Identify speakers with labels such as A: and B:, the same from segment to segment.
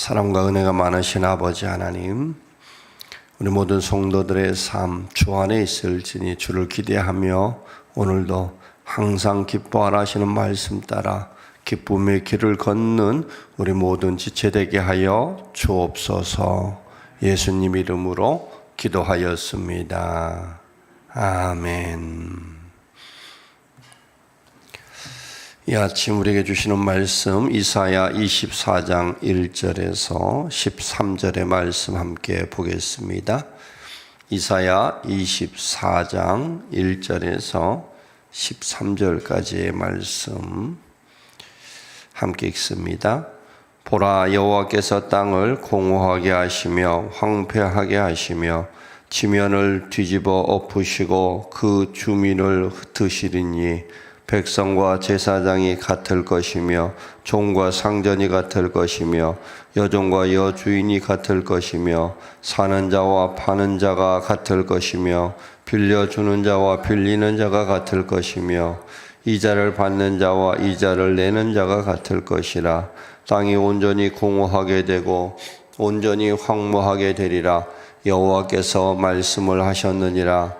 A: 사랑과 은혜가 많으신 아버지 하나님, 우리 모든 성도들의 삶, 주 안에 있을지니 주를 기대하며 오늘도 항상 기뻐하라 하시는 말씀 따라 기쁨의 길을 걷는 우리 모든 지체되게 하여 주옵소서 예수님 이름으로 기도하였습니다. 아멘. 이 아침 우리에게 주시는 말씀 이사야 24장 1절에서 13절의 말씀 함께 보겠습니다. 이사야 24장 1절에서 13절까지의 말씀 함께 읽습니다. 보라 여호와께서 땅을 공허하게 하시며 황폐하게 하시며 지면을 뒤집어 엎으시고 그 주민을 흩으시리니 백성과 제사장이 같을 것이며 종과 상전이 같을 것이며 여종과 여주인이 같을 것이며 사는 자와 파는 자가 같을 것이며 빌려주는 자와 빌리는 자가 같을 것이며 이자를 받는 자와 이자를 내는 자가 같을 것이라. 땅이 온전히 공허하게 되고 온전히 황무하게 되리라. 여호와께서 말씀을 하셨느니라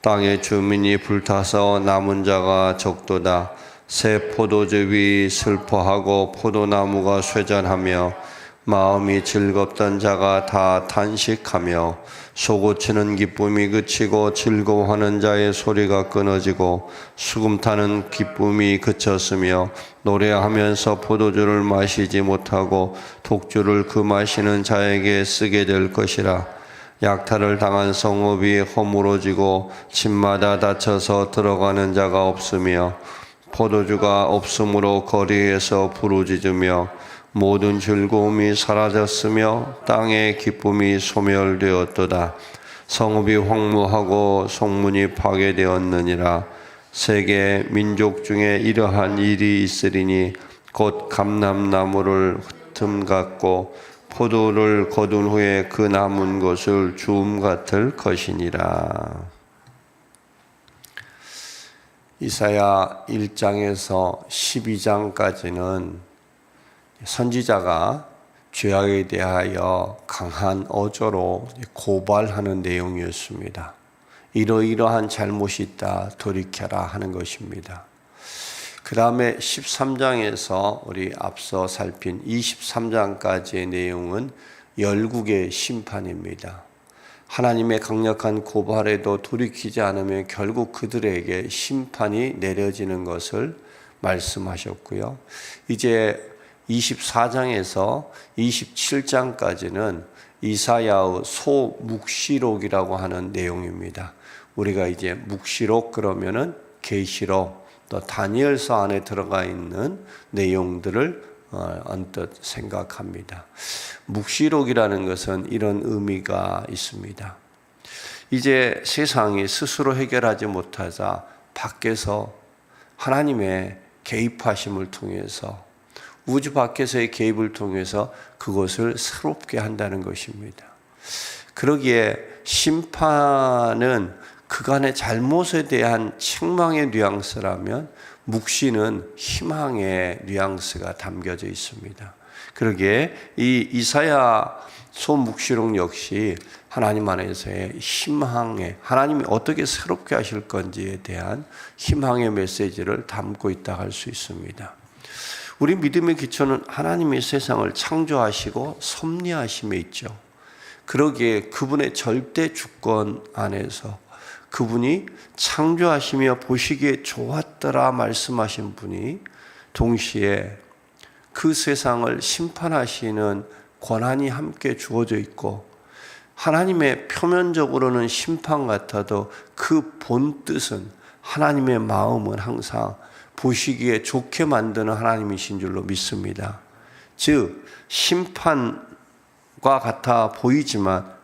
A: 땅의 주민이 불타서 남은 자가 적도다. 새 포도즙 이 슬퍼하고 포도나무가 쇠잔하며 마음이 즐겁던 자가 다 탄식하며 소고치는 기쁨이 그치고 즐거워하는 자의 소리가 끊어지고 수금 타는 기쁨이 그쳤으며 노래하면서 포도주를 마시지 못하고 독주를 그 마시는 자에게 쓰게 될 것이라 약탈을 당한 성읍이 허물어지고 집마다 닫혀서 들어가는 자가 없으며 포도주가 없으므로 거리에서 부르짖으며 모든 즐거움이 사라졌으며 땅의 기쁨이 소멸되었도다. 성읍이 황무하고 성문이 파괴되었느니라. 세계 민족 중에 이러한 일이 있으리니 곧 감람나무를 흠 같고 포도를 거둔 후에 그 남은 것을 주움 같을 것이니라. 이사야 1장에서 12장까지는 선지자가 죄악에 대하여 강한 어조로 고발하는 내용이었습니다. 이러이러한 잘못이 있다 돌이켜라 하는 것입니다. 그 다음에 13장에서 우리 앞서 살핀 23장까지의 내용은 열국의 심판입니다. 하나님의 강력한 고발에도 돌이키지 않으면 결국 그들에게 심판이 내려지는 것을 말씀하셨고요. 이제 24장에서 27장까지는 이사야의 소묵시록이라고 하는 내용입니다. 우리가 이제 묵시록 그러면은 계시록 또 다니엘서 안에 들어가 있는 내용들을 어, 언뜻 생각합니다. 묵시록이라는 것은 이런 의미가 있습니다. 이제 세상이 스스로 해결하지 못하자 밖에서 하나님의 개입하심을 통해서 우주 밖에서의 개입을 통해서 그것을 새롭게 한다는 것입니다. 그러기에 심판은 그간의 잘못에 대한 책망의 뉘앙스라면 묵시는 희망의 뉘앙스가 담겨져 있습니다. 그러기에 이 이사야 소묵시록 역시 하나님 안에서의 희망의 하나님이 어떻게 새롭게 하실 건지에 대한 희망의 메시지를 담고 있다 할 수 있습니다. 우리 믿음의 기초는 하나님의 세상을 창조하시고 섭리하심에 있죠. 그러기에 그분의 절대 주권 안에서 그분이 창조하시며 보시기에 좋았더라 말씀하신 분이 동시에 그 세상을 심판하시는 권한이 함께 주어져 있고 하나님의 표면적으로는 심판 같아도 그 본 뜻은 하나님의 마음은 항상 보시기에 좋게 만드는 하나님이신 줄로 믿습니다. 즉 심판은 같아 보이지만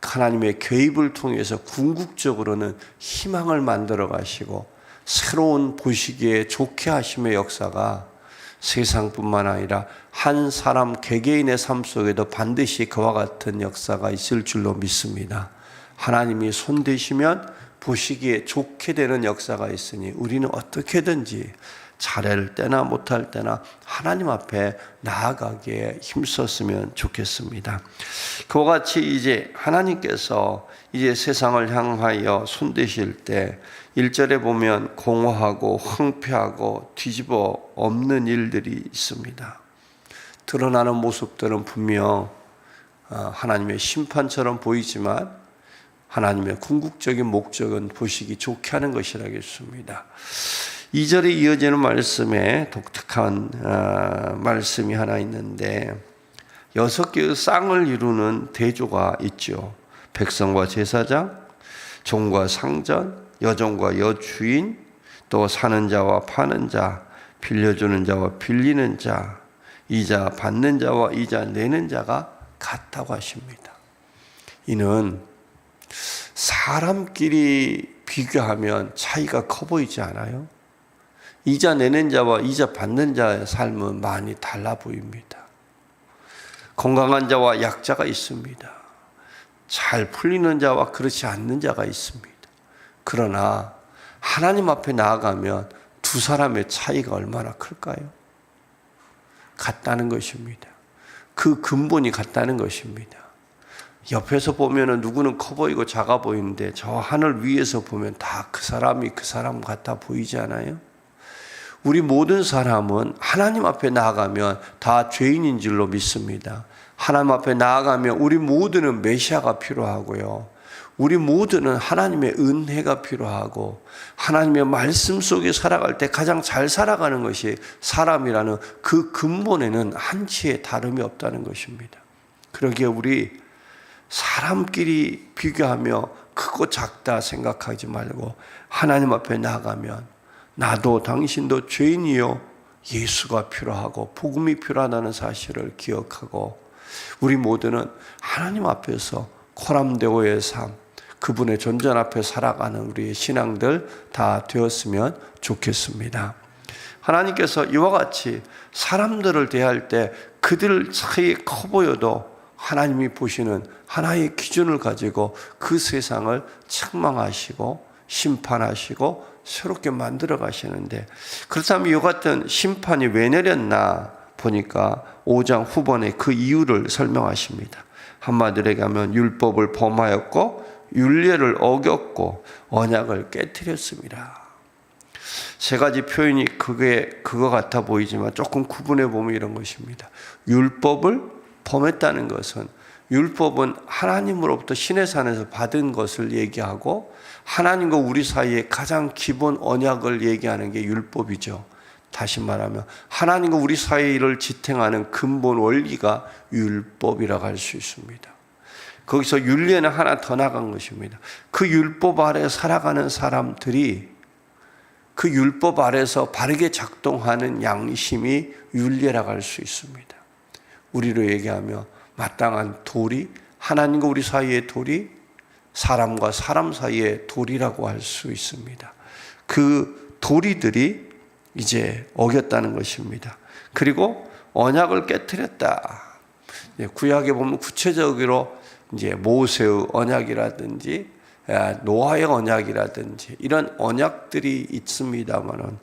A: 하나님의 개입을 통해서 궁극적으로는 희망을 만들어 가시고 새로운 보시기에 좋게 하심의 역사가 세상뿐만 아니라 한 사람 개개인의 삶 속에도 반드시 그와 같은 역사가 있을 줄로 믿습니다. 하나님이 손 대시면 보시기에 좋게 되는 역사가 있으니 우리는 어떻게든지 잘할 때나 못할 때나 하나님 앞에 나아가기에 힘썼으면 좋겠습니다. 그와 같이 이제 하나님께서 이제 세상을 향하여 손대실 때 1절에 보면 공허하고 황폐하고 뒤집어 없는 일들이 있습니다. 드러나는 모습들은 분명 어, 하나님의 심판처럼 보이지만 하나님의 궁극적인 목적은 보시기 좋게 하는 것이라겠습니다. 2절에 이어지는 말씀에 독특한 어, 말씀이 하나 있는데 여섯 개의 쌍을 이루는 대조가 있죠. 백성과 제사장, 종과 상전, 여종과 여주인, 또 사는 자와 파는 자, 빌려주는 자와 빌리는 자, 이자 받는 자와 이자 내는 자가 같다고 하십니다. 이는 사람끼리 비교하면 차이가 커 보이지 않아요? 이자 내는 자와 이자 받는 자의 삶은 많이 달라 보입니다. 건강한 자와 약자가 있습니다. 잘 풀리는 자와 그렇지 않는 자가 있습니다. 그러나 하나님 앞에 나아가면 두 사람의 차이가 얼마나 클까요? 같다는 것입니다. 그 근본이 같다는 것입니다. 옆에서 보면은 누구는 커 보이고 작아 보이는데 저 하늘 위에서 보면 다 그 사람이 그 사람 같아 보이지 않아요? 우리 모든 사람은 하나님 앞에 나아가면 다 죄인인 줄로 믿습니다. 하나님 앞에 나아가면 우리 모두는 메시아가 필요하고요. 우리 모두는 하나님의 은혜가 필요하고 하나님의 말씀 속에 살아갈 때 가장 잘 살아가는 것이 사람이라는 그 근본에는 한치의 다름이 없다는 것입니다. 그러기에 우리 사람끼리 비교하며 크고 작다 생각하지 말고 하나님 앞에 나가면 나도 당신도 죄인이요 예수가 필요하고 복음이 필요하다는 사실을 기억하고 우리 모두는 하나님 앞에서 코람데오의 삶 그분의 존전 앞에 살아가는 우리의 신앙들 다 되었으면 좋겠습니다. 하나님께서 이와 같이 사람들을 대할 때 그들 사이에 커 보여도 하나님이 보시는 하나의 기준을 가지고 그 세상을 책망하시고 심판하시고 새롭게 만들어 가시는데 그렇다면 이 같은 심판이 왜 내렸나 보니까 5장 후반에 그 이유를 설명하십니다. 한마디로 얘기하면 율법을 범하였고 윤례를 어겼고 언약을 깨뜨렸습니다. 세 가지 표현이 그게 그거 같아 보이지만 조금 구분해 보면 이런 것입니다. 율법을 범했다는 것은 율법은 하나님으로부터 신의 산에서 받은 것을 얘기하고 하나님과 우리 사이에 가장 기본 언약을 얘기하는 게 율법이죠. 다시 말하면 하나님과 우리 사이를 지탱하는 근본 원리가 율법이라고 할 수 있습니다. 거기서 윤례는 하나 더 나간 것입니다. 그 율법 아래 살아가는 사람들이 그 율법 아래서 바르게 작동하는 양심이 윤례라고 할 수 있습니다. 우리로 얘기하며 마땅한 도리, 하나님과 우리 사이의 도리, 사람과 사람 사이의 도리라고 할 수 있습니다. 그 도리들이 이제 어겼다는 것입니다. 그리고 언약을 깨뜨렸다. 구약에 보면 구체적으로 이제 모세의 언약이라든지 노아의 언약이라든지 이런 언약들이 있습니다만은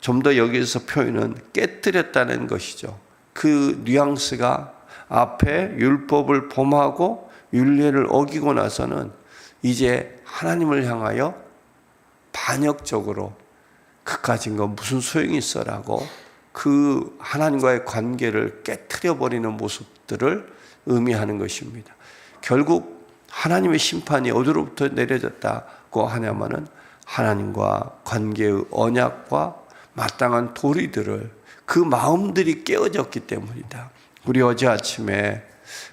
A: 좀 더 여기서 표현은 깨뜨렸다는 것이죠. 그 뉘앙스가 앞에 율법을 범하고 윤례를 어기고 나서는 이제 하나님을 향하여 반역적으로 그까진 건 무슨 소용이 있어라고 그 하나님과의 관계를 깨뜨려 버리는 모습들을 의미하는 것입니다. 결국 하나님의 심판이 어디로부터 내려졌다고 하냐면은 하나님과 관계의 언약과 마땅한 도리들을 그 마음들이 깨어졌기 때문이다. 우리 어제 아침에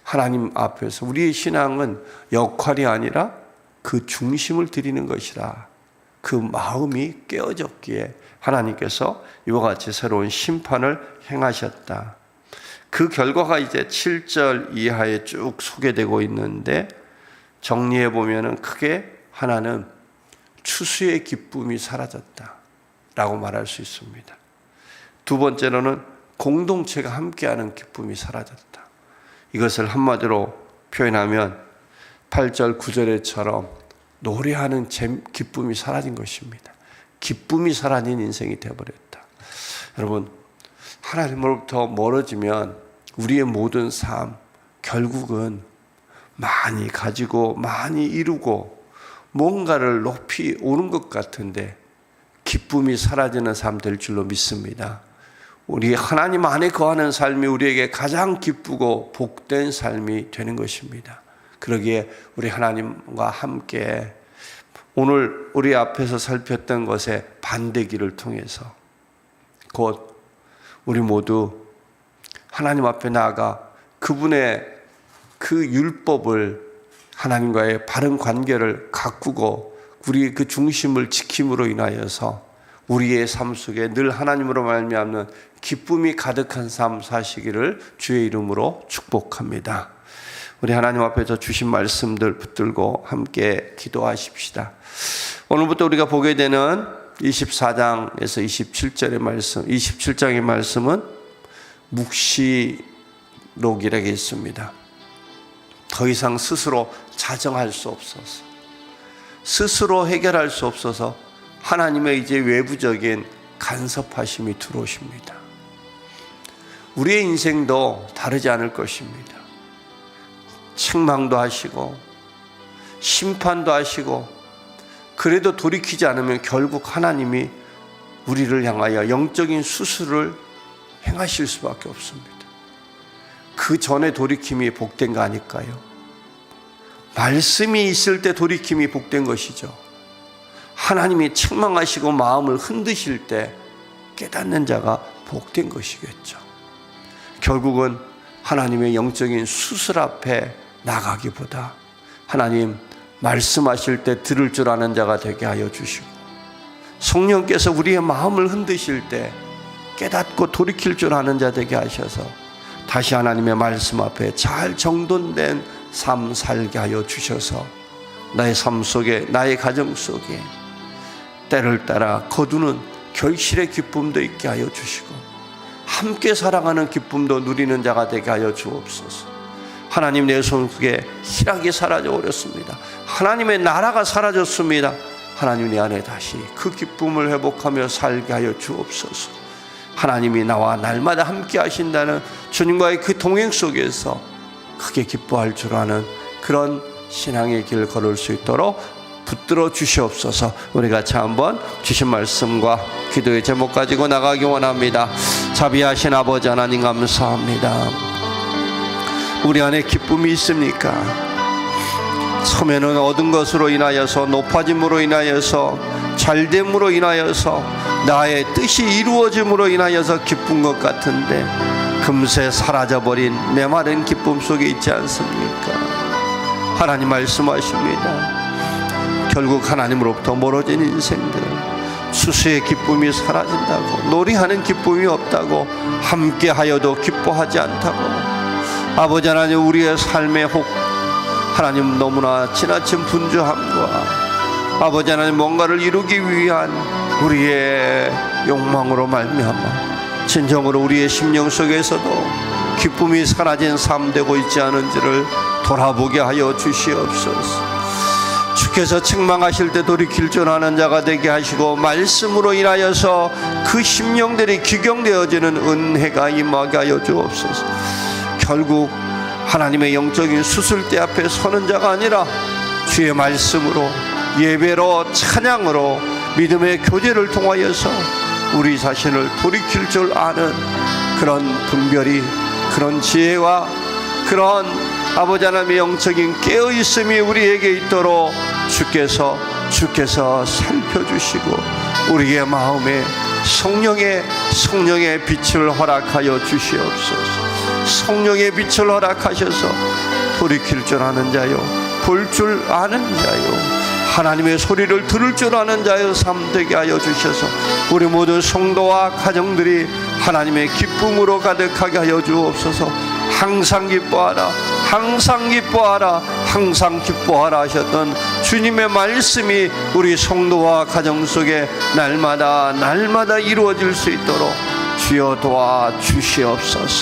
A: 하나님 앞에서 우리의 신앙은 역할이 아니라 그 중심을 드리는 것이라. 그 마음이 깨어졌기에 하나님께서 이와 같이 새로운 심판을 행하셨다. 그 결과가 이제 7절 이하에 쭉 소개되고 있는데 정리해 보면은 크게 하나는 추수의 기쁨이 사라졌다 라고 말할 수 있습니다. 두 번째로는 공동체가 함께하는 기쁨이 사라졌다. 이것을 한마디로 표현하면 8절 9절에처럼 노래하는 기쁨이 사라진 것입니다. 기쁨이 사라진 인생이 되어버렸다. 여러분 하나님으로부터 멀어지면 우리의 모든 삶 결국은 많이 가지고 많이 이루고 뭔가를 높이 오는 것 같은데 기쁨이 사라지는 삶 될 줄로 믿습니다. 우리 하나님 안에 거하는 삶이 우리에게 가장 기쁘고 복된 삶이 되는 것입니다. 그러기에 우리 하나님과 함께 오늘 우리 앞에서 살폈던 것의 반대기를 통해서 곧 우리 모두 하나님 앞에 나아가 그분의 그 율법을 하나님과의 바른 관계를 가꾸고 우리 그 중심을 지킴으로 인하여서 우리의 삶 속에 늘 하나님으로 말미암는 기쁨이 가득한 삶 사시기를 주의 이름으로 축복합니다. 우리 하나님 앞에서 주신 말씀들 붙들고 함께 기도하십시다. 오늘부터 우리가 보게 되는 24장에서 27절의 말씀, 27장의 말씀은 묵시록이라고 있습니다. 더 이상 스스로 자정할 수 없어서, 스스로 해결할 수 없어서 하나님의 이제 외부적인 간섭하심이 들어오십니다. 우리의 인생도 다르지 않을 것입니다. 책망도 하시고, 심판도 하시고, 그래도 돌이키지 않으면 결국 하나님이 우리를 향하여 영적인 수술을 행하실 수밖에 없습니다. 그 전에 돌이킴이 복된 거 아닐까요? 말씀이 있을 때 돌이킴이 복된 것이죠. 하나님이 책망하시고 마음을 흔드실 때 깨닫는 자가 복된 것이겠죠. 결국은 하나님의 영적인 수술 앞에 나가기보다 하나님 말씀하실 때 들을 줄 아는 자가 되게 하여 주시고 성령께서 우리의 마음을 흔드실 때 깨닫고 돌이킬 줄 아는 자 되게 하셔서 다시 하나님의 말씀 앞에 잘 정돈된 삶 살게 하여 주셔서 나의 삶 속에 나의 가정 속에 때를 따라 거두는 결실의 기쁨도 있게 하여 주시고 함께 사랑하는 기쁨도 누리는 자가 되게 하여 주옵소서. 하나님 내 손 속에 희락이 사라져 버렸습니다. 하나님의 나라가 사라졌습니다. 하나님 내 안에 다시 그 기쁨을 회복하며 살게 하여 주옵소서. 하나님이 나와 날마다 함께 하신다는 주님과의 그 동행 속에서 크게 기뻐할 줄 아는 그런 신앙의 길을 걸을 수 있도록 붙들어 주시옵소서. 우리 같이 한번 주신 말씀과 기도의 제목 가지고 나가기 원합니다. 자비하신 아버지 하나님 감사합니다. 우리 안에 기쁨이 있습니까? 처음에는 얻은 것으로 인하여서 높아짐으로 인하여서 잘됨으로 인하여서 나의 뜻이 이루어짐으로 인하여서 기쁜 것 같은데 금세 사라져버린 메마른 기쁨 속에 있지 않습니까? 하나님 말씀하십니다. 결국 하나님으로부터 멀어진 인생들 수수의 기쁨이 사라진다고 놀이하는 기쁨이 없다고 함께하여도 기뻐하지 않다고 아버지 하나님 우리의 삶의 혹 하나님 너무나 지나친 분주함과 아버지 하나님 뭔가를 이루기 위한 우리의 욕망으로 말미암아 진정으로 우리의 심령 속에서도 기쁨이 사라진 삶 되고 있지 않은지를 돌아보게 하여 주시옵소서. 주께서 책망하실 때 돌이킬 줄 아는 자가 되게 하시고 말씀으로 인하여서 그 심령들이 기경되어지는 은혜가 임하게 하여 주옵소서. 결국 하나님의 영적인 수술대 앞에 서는 자가 아니라 주의 말씀으로 예배로 찬양으로 믿음의 교제를 통하여서 우리 자신을 돌이킬 줄 아는 그런 분별이 그런 지혜와 그런 아버지 하나님의 영적인 깨어 있음이 우리에게 있도록 주께서 주께서 살펴주시고 우리의 마음에 성령의 성령의 빛을 허락하여 주시옵소서. 성령의 빛을 허락하셔서 돌이킬 줄 아는 자요, 볼 줄 아는 자요. 하나님의 소리를 들을 줄 아는 자여 삶 되게 하여 주셔서 우리 모든 성도와 가정들이 하나님의 기쁨으로 가득하게 하여 주옵소서 항상 기뻐하라 항상 기뻐하라 항상 기뻐하라 하셨던 주님의 말씀이 우리 성도와 가정 속에 날마다 날마다 이루어질 수 있도록 주여 도와 주시옵소서